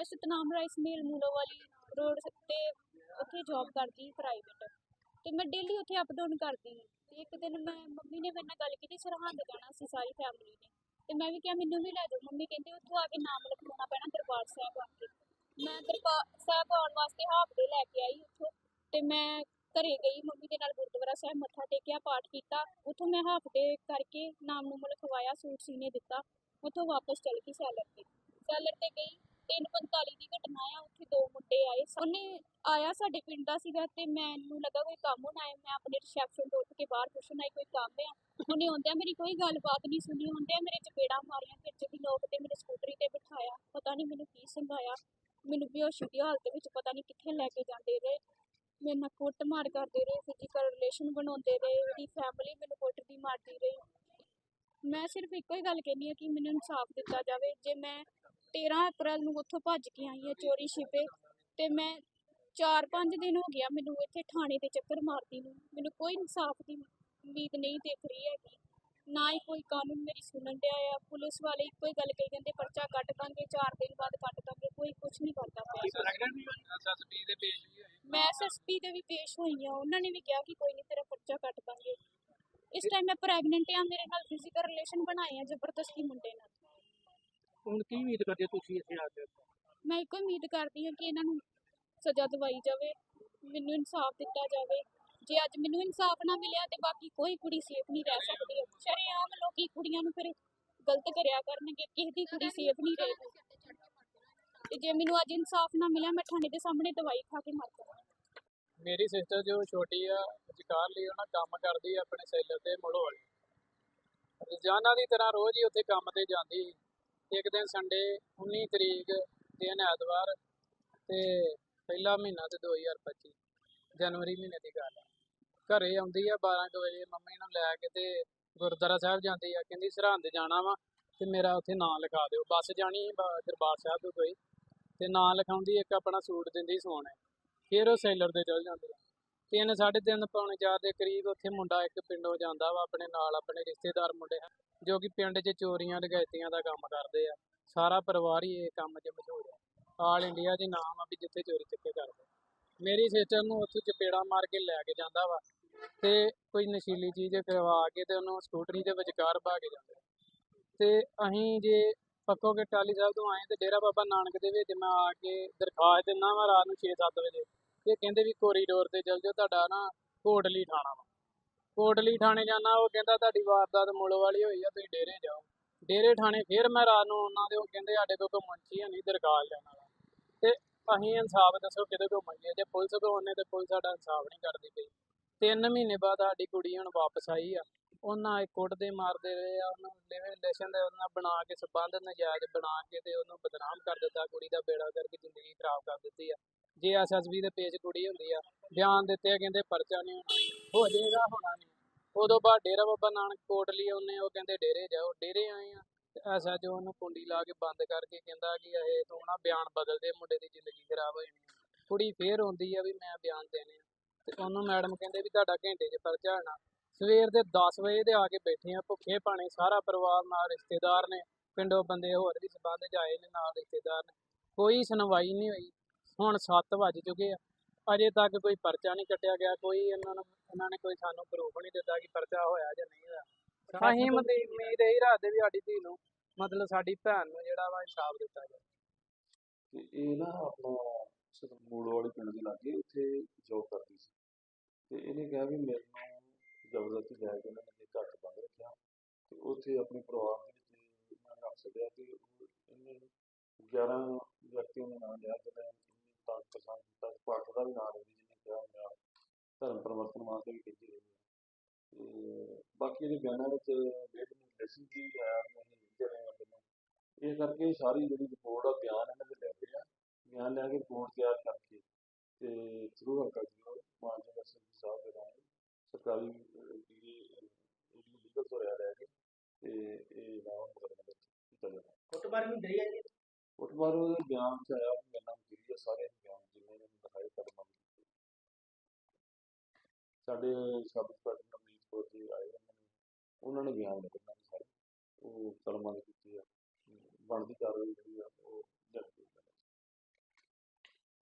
ਮੈਂ Satnam rice mill Mulowali road ਤੇ ਉੱਥੇ ਜੌਬ ਕਰਦੀ ਸੀ ਪ੍ਰਾਈਵੇਟ ਤੇ ਮੈਂ ਡੇਲੀ ਉੱਥੇ ਅਪ ਡਾਊਨ ਕਰਦੀ ਸੀ। ਤੇ ਇੱਕ ਦਿਨ ਮੈਂ, ਮੰਮੀ ਨੇ ਮੇਰੇ ਨਾਲ ਗੱਲ ਕੀਤੀ, ਸਰਹੰਦ ਜਾਣਾ ਸੀ ਸਾਰੀ ਫੈਮਿਲੀ ਨੇ। ਤੇ ਮੈਂ ਵੀ ਕਿਹਾ, ਮੈਨੂੰ ਵੀ ਲੈ ਜਾਓ। ਮੰਮੀ ਕਹਿੰਦੇ, ਉੱਥੋਂ ਆ ਕੇ ਨਾਮ ਲਿਖਵਾਉਣਾ ਪੈਣਾ ਦਰਬਾਰ ਸਾਹਿਬ ਆ ਕੇ। ਮੈਂ ਦਰਬਾਰ ਸਾਹਿਬ ਆਉਣ ਵਾਸਤੇ ਹਾਫ ਡੇ ਲੈ ਕੇ ਆਈ ਉੱਥੋਂ। ਤੇ ਮੈਂ ਘਰੇ ਗਈ, ਮੰਮੀ ਦੇ ਨਾਲ ਗੁਰਦੁਆਰਾ ਸਾਹਿਬ ਮੱਥਾ ਟੇਕਿਆ, ਪਾਠ ਕੀਤਾ। ਉੱਥੋਂ ਮੈਂ ਹਾਫ ਡੇ ਕਰਕੇ ਨਾਮ ਨੂੰ ਲਿਖਵਾਇਆ, ਸੂਟ ਸੀਨੇ ਦਿੱਤਾ। ਉੱਥੋਂ ਵਾਪਸ ਚਲ ਗਈ ਸੈਲਰ ਤੇ। ਸੈਲਰ ਤੇ ਗਈ। 3:45 ਦੀ ਘਟਨਾ ਆ, ਉੱਥੇ ਦੋ ਮੁੰਡੇ ਆਏ। ਉਹਨੇ ਆਇਆ ਸਾਡੇ ਪਿੰਡ ਦਾ ਸੀਗਾ ਤੇ ਮੈਨੂੰ ਲੱਗਾ ਕੋਈ ਕੰਮ ਹੋਣਾ ਹੈ। ਮੈਂ ਆਪਣੇ ਰਿਸੈਪਸ਼ਨ ਤੋਂ ਉੱਠ ਕੇ ਬਾਹਰ ਪੁੱਛਣ ਆਈ, ਕੋਈ ਕੰਮ ਆ? ਉਹਨੇ ਆਉਂਦਿਆਂ ਮੇਰੀ ਕੋਈ ਗੱਲਬਾਤ ਨਹੀਂ ਸੁਣੀ। ਹੁੰਦਿਆਂ ਮੇਰੇ ਚਪੇੜਾਂ ਮਾਰੀਆਂ ਖਿੱਚ ਦੀ ਲੋਕ ਤੇ ਮੇਰੇ ਸਕੂਟਰੀ ਤੇ ਬਿਠਾਇਆ, ਪਤਾ ਨਹੀਂ ਮੈਨੂੰ ਕੀ ਸੰਭਾਇਆ ਮੈਨੂੰ ਬੇਹੋਸ਼ੀ ਦੀ ਹਾਲਤ ਵਿੱਚ ਪਤਾ ਨਹੀਂ ਕਿੱਥੇ ਲੈ ਕੇ ਜਾਂਦੇ ਰਹੇ। ਮੇਰੇ ਨਾਲ ਕੁੱਟ ਮਾਰ ਕਰਦੇ ਰਹੇ ਫਿਜ਼ੀਕਲ ਰਿਲੇਸ਼ਨ ਬਣਾਉਂਦੇ ਰਹੇ, ਉਹਦੀ ਫੈਮਿਲੀ ਮੈਨੂੰ ਕੁੱਟਦੀ ਮਾਰਦੀ ਰਹੀ। ਮੈਂ ਸਿਰਫ ਇੱਕੋ ਹੀ ਗੱਲ ਕਹਿੰਦੀ ਹਾਂ ਕਿ ਮੈਨੂੰ ਇਨਸਾਫ ਦਿੱਤਾ ਜਾਵੇ। ਜੇ ਮੈਂ 13 ਅਪ੍ਰੈਲ ਨੂੰ ਉੱਥੋਂ ਭੱਜ ਕੇ ਆਈ ਹਾਂ ਚੋਰੀ ਛਿਪੇ ਤੇ ਮੈਂ 4-5 ਦਿਨ ਹੋ ਗਿਆ ਮੈਨੂੰ ਇੱਥੇ ਥਾਣੇ ਦੇ ਚੱਕਰ ਮਾਰਦੀ ਨੂੰ। ਮੈਨੂੰ ਕੋਈ ਇਨਸਾਫ ਦੀ ਉਮੀਦ ਨਹੀਂ ਦਿਖ ਰਹੀ ਹੈਗੀ। ਨਾ ਹੀ ਕੋਈ ਕਾਨੂੰਨ ਮੇਰੀ ਸੁਣਨ ਡਿਆ ਆ। ਪੁਲਿਸ ਵਾਲੇ ਇੱਕੋ ਹੀ ਗੱਲ ਕਹੀ ਜਾਂਦੇ ਪਰਚਾ ਕੱਟ ਦਾਂਗੇ 4 ਦਿਨ ਬਾਅਦ ਕੱਟ ਦਾਂਗੇ ਕੋਈ ਕੁਝ ਨਹੀਂ ਕਰਦਾ ਪਿਆ। ਮੈਂ ਐਸਐਸਪੀ ਦੇ ਵੀ ਪੇਸ਼ ਹੋਈ ਆ ਉਹਨਾਂ ਨੇ ਵੀ ਕਿਹਾ ਕਿ ਕੋਈ ਨਹੀਂ ਤੇਰਾ ਪਰਚਾ ਕੱਟ ਦਾਂਗੇ। ਇਸ ਟਾਈਮ ਮੈਂ ਪ੍ਰੈਗਨੈਂਟ ਆ ਮੇਰੇ ਨਾਲ ਫਿਜ਼ੀਕਲ ਰਿਲੇਸ਼ਨ ਬਣਾਏ ਆ ਜ਼ਬਰਦਸਤੀ ਮੁੰਡੇ ਨਾਲ। ਹੁਣ ਕੀ ਉਮੀਦ ਕਰਦੇ ਹੋ ਤੁਸੀਂ ਇੱਥੇ ਆ ਕੇ? ਮੈਂ ਇੱਕੋ ਉਮੀਦ ਕਰਦੀ ਹਾਂ ਕਿ ਇਹਨਾਂ ਨੂੰ ਸਜ਼ਾ ਦਿਵਾਈ ਜਾਵੇ ਮੈਨੂੰ ਇਨਸਾਫ ਦਿੱਤਾ ਜਾਵੇ। ਜੇ ਅੱਜ ਮੈਨੂੰ ਇਨਸਾਫ ਨਾ ਮਿਲਿਆ ਤੇ ਬਾਕੀ ਕੋਈ ਕੁੜੀ ਸੇਫ ਨਹੀਂ ਰਹਿ ਸਕਦੀ। ਸ਼ਰੇਆਮ ਲੋਕੀ ਕੁੜੀਆਂ ਨੂੰ ਫਿਰ ਗਲਤ ਕਰਿਆ ਕਰਨਗੇ ਕਿਸੇ ਦੀ ਕੁੜੀ ਸੇਫ ਨਹੀਂ ਰਹੇਗੀ। ਤੇ ਜੇ ਮੈਨੂੰ ਅੱਜ ਇਨਸਾਫ ਨਾ ਮਿਲਿਆ ਮੈਂ ਥਾਣੇ ਦੇ ਸਾਹਮਣੇ ਦਵਾਈ ਖਾ ਕੇ ਮਰ ਜਾਵਾਂ। ਮੇਰੀ ਸਿਸਟਰ ਜੋ ਛੋਟੀ ਆ ਜਕਾਰ ਲਈ ਉਹਨਾਂ ਕੰਮ ਕਰਦੀ ਆ ਆਪਣੇ ਸੈਲਰ ਤੇ ਮੁੜੋ ਵਾਲੀ। ਰੋਜ਼ਾਨਾ ਦੀ ਤਰ੍ਹਾਂ ਰੋਜ਼ ਹੀ ਉੱਥੇ ਕੰਮ ਤੇ ਜਾਂਦੀ। ਸੀ। ਇੱਕ ਦਿਨ ਸੰਡੇ 19 ਤਰੀਕ ਦਿਨ ਐਤਵਾਰ ਤੇ ਪਹਿਲਾ ਮਹੀਨਾ ਤੇ 2025 ਜਨਵਰੀ ਮਹੀਨੇ ਦੀ ਗੱਲ ਆ। ਘਰੇ ਆਉਂਦੀ ਆ 12 ਕੁ ਵਜੇ, ਮੰਮੀ ਨੂੰ ਲੈ ਕੇ ਤੇ ਗੁਰਦੁਆਰਾ ਸਾਹਿਬ ਜਾਂਦੀ ਆ, ਕਹਿੰਦੀ ਸਰਹੰਦ ਜਾਣਾ ਵਾ ਤੇ ਮੇਰਾ ਉੱਥੇ ਨਾਂ ਲਿਖਾ ਦਿਓ। ਬੱਸ ਜਾਣੀ ਸੀ ਦਰਬਾਰ ਸਾਹਿਬ ਤੋਂ ਕੋਈ ਤੇ ਨਾਂ ਲਿਖਾਉਂਦੀ, ਇੱਕ ਆਪਣਾ ਸੂਟ ਦਿੰਦੀ ਸੋਨੇ ਫਿਰ ਉਹ ਸੈਲਰ ਦੇ ਚਲ ਜਾਂਦੇ ਆ। ਤਿੰਨ, ਸਾਢੇ ਤਿੰਨ ਪੌਣੇ ਚਾਰ ਦੇ ਕਰੀਬ ਉੱਥੇ ਮੁੰਡਾ ਇੱਕ ਪਿੰਡੋਂ ਜਾਂਦਾ ਵਾ, ਆਪਣੇ ਨਾਲ ਆਪਣੇ ਰਿਸ਼ਤੇਦਾਰ ਮੁੰਡੇ ਹਨ, ਜੋ ਕਿ ਪਿੰਡ 'ਚ ਚੋਰੀਆਂ ਡਕੈਤੀਆਂ ਦਾ ਕੰਮ ਕਰਦੇ ਆ। ਸਾਰਾ ਪਰਿਵਾਰ ਹੀ ਇਹ ਕੰਮ 'ਚ ਮਸ਼ਹੂਰ ਹੈ। ਆਲ ਇੰਡੀਆ 'ਚ ਨਾਮ ਆ ਵੀ ਜਿੱਥੇ ਚੋਰੀ ਚੱਕੇ ਕਰਦੇ। ਮੇਰੀ ਸਿਸਟਰ ਨੂੰ ਉੱਥੋਂ ਚਪੇੜਾ ਮਾਰ ਕੇ ਲੈ ਕੇ ਜਾਂਦਾ ਵਾ ਤੇ ਕੋਈ ਨਸ਼ੀਲੀ ਚੀਜ਼ ਕਰਵਾ ਕੇ ਤੇ ਉਹਨੂੰ ਸਕੂਟਰੀ ਦੇ ਵਿਚਕਾਰ ਪਾ ਕੇ ਜਾਂਦੇ। ਤੇ ਅਸੀਂ ਜੇ ਪੱਕੋ ਕੇ ਟਾਲੀ ਸਾਹਿਬ ਤੋਂ ਆਏ ਤੇ ਡੇਰਾ ਬਾਬਾ ਨਾਨਕ ਦੇ ਵਿੱਚ ਮੈਂ ਆ ਕੇ ਦਰਖਾਸਤ ਦਿੰਦਾ ਵਾ ਰਾਤ ਨੂੰ 6-7 ਵਜੇ। ਇਹ ਕਹਿੰਦੇ ਵੀ ਕੋਰੀਡੋਰ ਤੇ ਚੱਲ ਜਾਓ, ਤੁਹਾਡਾ ਨਾ ਕੋਟਲੀ ਥਾਣਾ ਵਾ। ਕੋਟਲੀ ਥਾਣੇ ਜਾਣਾ, ਉਹ ਕਹਿੰਦਾ ਤੁਹਾਡੀ ਵਾਰਦਾਤ ਮੁੱਲ ਵਾਲੀ ਹੋਈ ਆ, ਤੁਸੀਂ ਡੇਰੇ ਜਾਓ। ਡੇਰੇ ਥਾਣੇ ਫਿਰ ਮੈਂ ਰਾਤ ਨੂੰ ਉਹਨਾਂ ਦੇ ਉਹ ਕਹਿੰਦੇ ਸਾਡੇ ਕੋਲ ਕੋਈ ਮੁੰਸ਼ੀ ਨਹੀਂ ਦਰਖਾਸਤ ਲੈਣ ਵਾਲਾ। ਤੇ ਅਸੀਂ ਇਨਸਾਫ ਦੱਸੋ ਕਿਹਦੇ ਕੋਲ ਮੰਗੀਏ ਜੇ ਪੁਲਿਸ ਕੋਲ ਉਹਨੇ ਤੇ ਪੁਲਿਸ ਸਾਡਾ ਇਨਸਾਫ ਨਹੀਂ ਕਰਦੀ ਪਈ। ਤਿੰਨ ਮਹੀਨੇ ਬਾਅਦ ਸਾਡੀ ਕੁੜੀ ਹੁਣ ਵਾਪਸ ਆਈ ਆ। ਉਹਨਾਂ ਇਹ ਕੁੱਟਦੇ ਮਾਰਦੇ ਰਹੇ ਆ, ਉਹਨੂੰ ਲਿਵਿੰਗ ਰਿਲੇਸ਼ਨ ਦੇ ਉਹਨਾਂ ਬਣਾ ਕੇ, ਸਬੰਧ ਨਜਾਇਜ਼ ਬਣਾ ਕੇ ਤੇ ਉਹਨੂੰ ਬਦਨਾਮ ਕਰ ਦਿੱਤਾ, ਕੁੜੀ ਦਾ ਬੇੜਾ ਕਰਕੇ ਜ਼ਿੰਦਗੀ ਖਰਾਬ ਕਰ ਦਿੱਤੀ ਆ। ਜੇ ਐਸਐਸਬੀ ਦੇ ਪੇਜ ਕੁੜੀ ਹੁੰਦੀ ਆ, ਬਿਆਨ ਦਿੱਤੇ ਕਹਿੰਦੇ ਪਰਚਾ ਨਹੀਂ ਹੋਣਾ, ਹੋ ਜਾਏਗਾ, ਹੋਣਾ ਨਹੀਂ। ਉਦੋਂ ਬਾਅਦ ਡੇਰਾ ਬਾਬਾ ਨਾਨਕ ਕੋਟਲੀ ਉਹਨੇ, ਉਹ ਕਹਿੰਦੇ ਡੇਰੇ ਜਾਓ, ਡੇਰੇ ਆਏ ਆ, ਤੇ ਐਸਾ ਕੁੰਡੀ ਲਾ ਕੇ ਬੰਦ ਕਰਕੇ ਕਹਿੰਦਾ ਕਿ ਇਹ ਤੂੰ ਨਾ ਬਿਆਨ ਬਦਲ ਦੇ ਮੁੰਡੇ ਦੀ ਜ਼ਿੰਦਗੀ ਖਰਾਬ ਹੋ ਜਾਣੀ। ਕੁੜੀ ਫੇਰ ਆਉਂਦੀ ਆ ਵੀ ਮੈਂ ਬਿਆਨ ਦੇਣੇ ਆ। ਤੇ ਉਹਨੂੰ ਮੈਡਮ ਕਹਿੰਦੇ ਵੀ ਤੁਹਾਡਾ ਘੰਟੇ 'ਚ ਪਰਚਾ ਹੋਣਾ। ਸਵੇਰ ਦੇ 10 ਵਜੇ ਦੇ ਆ ਕੇ ਬੈਠੇ ਆ, ਭੁੱਖੇ ਪਾਣੇ ਸਾਰਾ ਪਰਿਵਾਰ ਨਾਲ ਰਿਸ਼ਤੇਦਾਰ ਨੇ, ਪਿੰਡੋਂ ਬੰਦੇ ਹੋਰ ਵੀ ਸਬੰਧ ਜਾਏ ਨੇ ਨਾਲ ਰਿਸ਼ਤੇਦਾਰ ਨੇ। ਕੋਈ ਸੁਣਵਾਈ ਨਹੀਂ ਹੋਈ। ਹੁਣ 7 ਵੱਜ ਚੁੱਕੇ ਆ। ਅਜੇ ਤੱਕ ਕੋਈ ਪਰਚਾ ਨਹੀਂ ਕੱਟਿਆ ਗਿਆ ਕੋਈ ਇਹਨਾਂ ਨੂੰ ਇਹਨਾਂ ਨੇ ਕੋਈ ਸਾਨੂੰ ਪ੍ਰੂਫ ਨਹੀਂ ਦਿੱਤਾ ਕਿ ਪਰਚਾ ਹੋਇਆ ਜਾਂ ਨਹੀਂ ਹੋਇਆ। ਅਸੀਂ ਮਤਲਬ ਉਮੀਦ ਇਹੀ ਰੱਖਦੇ ਵੀ ਸਾਡੀ ਧੀ ਨੂੰ ਮਤਲਬ ਸਾਡੀ ਭੈਣ ਨੂੰ ਜਿਹੜਾ ਵਾ ਇਨਸਾਫ ਦਿੱਤਾ ਜਾਵੇ। ਤੇ ਇਹ ਨਾ ਆਪਣਾ ਮੂੜ ਵਾਲੇ ਪਿੰਡ ਦੇ ਲਾਗੇ ਉੱਥੇ ਜੋਬ ਕਰਦੀ ਸੀ। ਤੇ ਇਹਨੇ ਕਿਹਾ ਵੀ ਮੈਨੂੰ ਜ਼ਬਰਦਸਤੀ ਲੈ ਕੇ ਉਹਨਾਂ ਨੇ ਘਰ ਬੰਦ ਰੱਖਿਆ। ਤੇ ਉੱਥੇ ਆਪਣੇ ਪਰਿਵਾਰ ਦੇ ਵਿੱਚ ਇਹਨਾਂ ਨੇ ਰੱਖ ਤੇ ਉਹ ਇਹਨੇ 11 ਵਿਅਕਤੀਆਂ ਦੇ ਨਾਮ ਲਿਆ ਜਿਹਨੇ ਪਰੇਸ਼ਾਨ ਕੀਤਾ ਪਾਠ ਦਾ ਵੀ ਨਾਮ ਲੈਂਦੀ ਜਿਹਨੇ ਕਿਹਾ ਮੇਰਾ ਧਰਮ ਪਰਿਵਰਤਨ ਵਾਸਤੇ ਵੀ ਕਹਿੰਦੀ ਰਹੀ ਹੈ। ਤੇ ਬਾਕੀ ਇਹਦੇ ਬਿਆਨਾਂ ਵਿੱਚ ਡੇਢ ਮਹੀਨੇ ਲੈਸਨ ਕੀ ਆਇਆ ਵੀ ਅਸੀਂ ਲਿਖਦੇ ਰਹੇ ਹਾਂ ਪਹਿਲਾਂ ਇਹ ਕਰਕੇ ਸਾਰੀ ਜਿਹੜੀ ਰਿਪੋਰਟ ਆ ਬਿਆਨ ਇਹਨਾਂ ਦੇ ਲੈ ਰਹੇ ਆ। ਬਿਆਨ ਲੈ ਕੇ ਰਿਪੋਰਟ ਤਿਆਰ ਕਰਕੇ ਤੇ ਥਰੂ ਹਲਕਾ ਜੀ ਮਾਨਯੋਗ ਐਸਐਸਪੀ ਸਾਹਿਬ ਦੇ ਨਾਲ ਸਰਕਾਰੀ ਜਿਹੜੀ ਇਹਦੀ ਲੀਗਲ ਤੋਂ ਰਿਆ ਰਹਿ ਕੇ ਤੇ ਇਹ ਨਾਮ ਮੁਕਦਮੇ ਵਿੱਚ ਕੀਤਾ ਜਾਣਾ ਕੁੱਟਮਾਰ ਵੀ ਡਰੀ ਹੈ ਜੀ? ਫੁੱਟਬਾਲ ਉਹਦੇ ਬਿਆਨ ਚ ਆਇਆ ਮੇਰੇ ਨਾਲ ਜਿਹੜੀ ਆ ਸਾਰੇ ਬਿਆਨ ਜਿੰਨੇ ਨੇ ਦਿਖਾਏ ਕਦਮਾਂ ਸਾਡੇ ਸਬ ਇੰਸਪੈਕਟਰ ਅਮਰੀਤ ਕੌਰ ਜੀ ਆਏ ਉਹਨਾਂ ਨੇ। ਉਹਨਾਂ ਨੇ ਬਿਆਨ ਲਿਖੇ ਨੇ ਸਾਰੇ ਉਹ ਕਲਮਾਂ ਦੇ ਕੀਤੀ ਆ। ਬਣਦੀ ਕਾਰਵਾਈ ਜਿਹੜੀ ਆ।